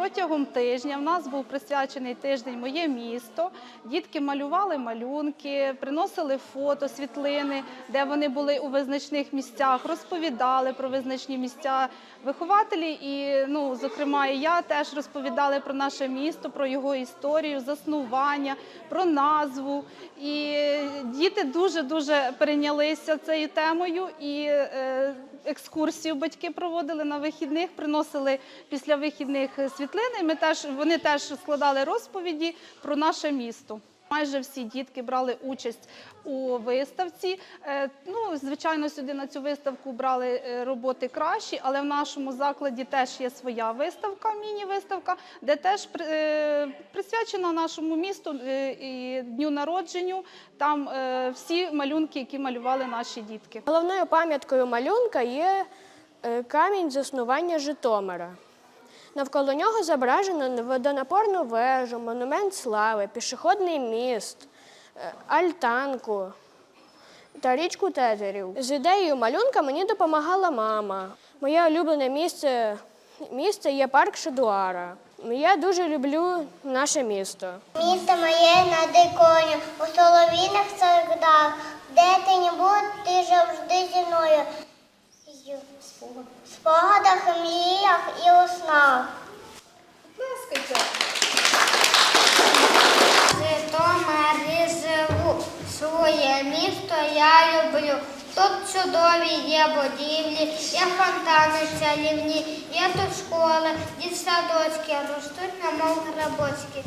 протягом тижня в нас був присвячений тиждень Моє місто. Дітки малювали малюнки, приносили фото, світлини, де вони були у визначних місцях, розповідали про визначні місця. Вихователі і, ну, зокрема, і я теж розповідали про наше місто, про його історію, заснування, про назву. І діти дуже дуже перейнялися цією темою і е, екскурсію батьки проводили на вихідних, приносили після вихідних світлини. Ми теж вони теж складали розповіді про наше місто. Майже всі дітки брали участь у виставці. Е, Ну, звичайно, сюди на цю виставку брали е, роботи кращі, але в нашому закладі теж є своя виставка, міні-виставка, де теж е, присвячена нашому місту і дню народженню. Там всі малюнки, які малювали наші дітки. Головною пам'яткою малюнка є камінь заснування Житомира. Навколо нього зображено водонапорну вежу, монумент слави, пішохідний міст, е, альтанку та річку Тетерів. З ідеєю малюнка мені допомагала мама. Моє улюблене місце, місце є парк Шедуара. Я дуже люблю наше місто. Місто моє на диконі, у солов'їних садах, де ти не будь, ти спогадах, мріях і у снах. Житомирі живу, своє місто я люблю. Тут чудові є будівлі, є фонтани чарівні, є тут школи, дітсадочки ростуть, немов грибочки.